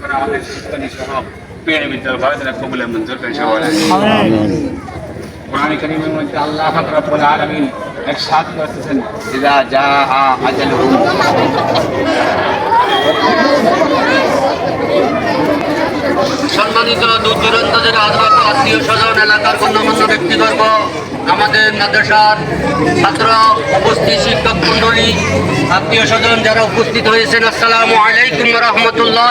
করে আমাদের সুস্থানি সহ পেয়ে বিদ্যালয় যেন কবুলে মঞ্জুর করেন সবাই কোরআন কারীমের মধ্যে আল্লাহ রব্বুল আলামিন ইরশাদ করতেছেন আজালুহুম সম্মানিত দূর দূরান্ত আত্মীয় স্বজন, এলাকার গণ্যমান্য ব্যক্তিবর্গ, আমাদের মাদ্রাসার ছাত্র, উপস্থিত শিক্ষক আত্মীয় স্বজন যারা উপস্থিত হয়েছেন, আসসালামু আলাইকুম রহমতুল্লাহ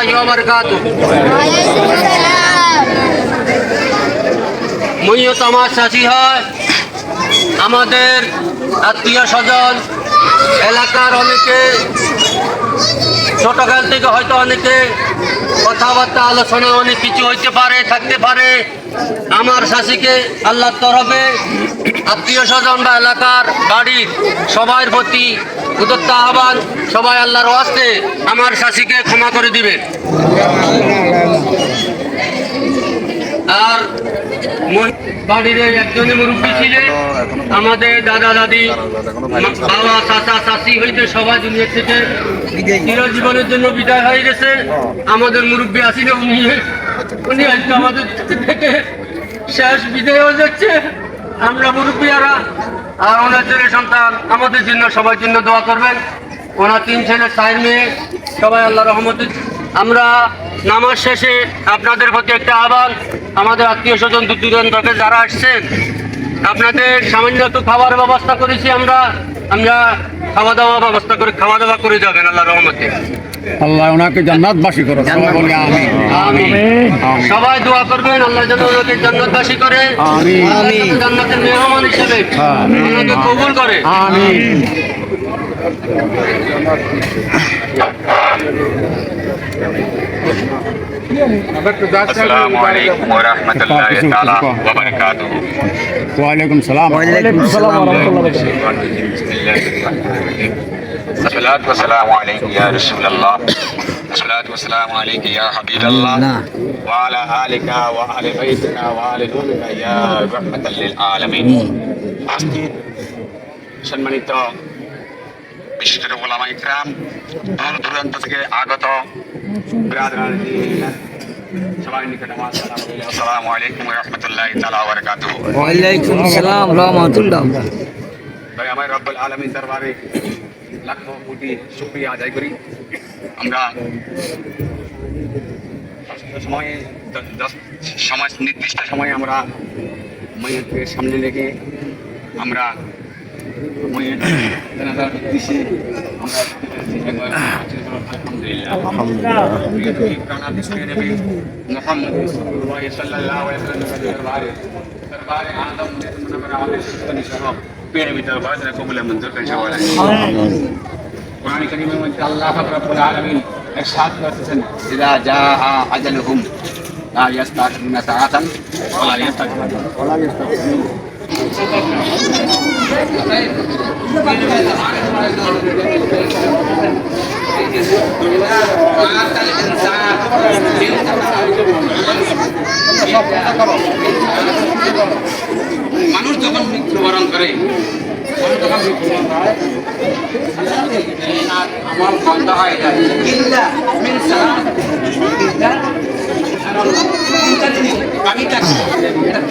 আমার চাষি হয়, আমাদের আত্মীয় স্বজন, এলাকার অনেকে, ছোটকাল থেকে হয়তো অনেকে কথাবার্তা, আলোচনা, অনেক কিছু হইতে পারে, থাকতে পারে। আমার শাশিকে আল্লাহর তরফে আত্মীয় স্বজন বা এলাকার বাড়ির সবার প্রতি উদত্ত আহ্বান, সবাই আল্লাহর ওয়াস্তে আমার শাশিকে ক্ষমা করে দিবেন আর মহি- বাড়ির একজনই মুরব্বী ছিলেন। আমাদের দাদা দাদি বাবা চাচা চাচি হইতে সবাই দুনিয়া থেকে চিরজীবনের জন্য বিদায় হয়ে গেছে। আমাদের মুরব্বী আসিল উনি। উনি আজকে আমাদের থেকে শেষ বিদায় হয়ে যাচ্ছে। আমরা মুরব্বীরা আর ওনার ছেলে সন্তান আমাদের জন্য সবার জন্য দোয়া করবেন। ওনার তিন ছেলে চার মেয়ে। সবাই আল্লাহ রহমত আমরা নামাজ শেষে আপনাদের প্রতি একটা আহ্বান আমাদের আত্মীয় স্বজন দূর দূরান্ত থেকে যারা আসছেন আপনাদের সামান্য একটু খাবার ব্যবস্থা করেছি আমরা। আমরা খাওয়া দাওয়া ব্যবস্থা করে খাওয়া দাওয়া করে যাবেন আল্লাহ রহমতে। আল্লাহ ওনাকে জান্নাতবাসী করো সবাই দোয়া করবেন আল্লাহ যেন ওনাকে জান্নাতবাসী করে। জান্নাতের মেহমান হিসেবে ওনাকে কবুল করে। আমিন। আসসালামু আলাইকুম ওয়া রাহমাতুল্লাহি তাআলা ওয়া বারাকাতুহু ওয়ালাইকুম সালাম ওয়ালাইকুম সালাম الصلاة والسلام عليك يا رسول الله الصلاة والسلام عليك يا حبيب الله وعلى آلك وآل بيتك وآل نورك يا رحمة للعالمين আজকের সম্মানিত বিশিষ্ট ওলামা ইকরাম দূর দূরান্ত থেকে আগত ব্রাদারান সবাই নিকট আমার সালাম রইল। আসসালামু আলাইকুম ওয়া রাহমাতুল্লাহি তাআলা ওয়া বারাকাতুহু ওয়ালাইকুম সালাম রহমতুল্লাহ ভাই আমার রব্বুল আলমীর দরবারে লাখো কোটি শুক্রিয়া আদায় করি আমরা সময়ে দ- দশ সময় নির্দিষ্ট সময়ে আমরা ময়ূরকে সামনে রেখে আমরা কোরআন কারীমের মধ্যে আল্লাহ পাক রব্বুল আলামিন ইরশাদ করতেছেন ইযা জাআ আজালুহুম লা ইস্তাখিরুনা সাআতান ওয়া লা মানুষ যখন মৃত্যুবরণ করে আমার বন্ধ হয়ে আমি থাকি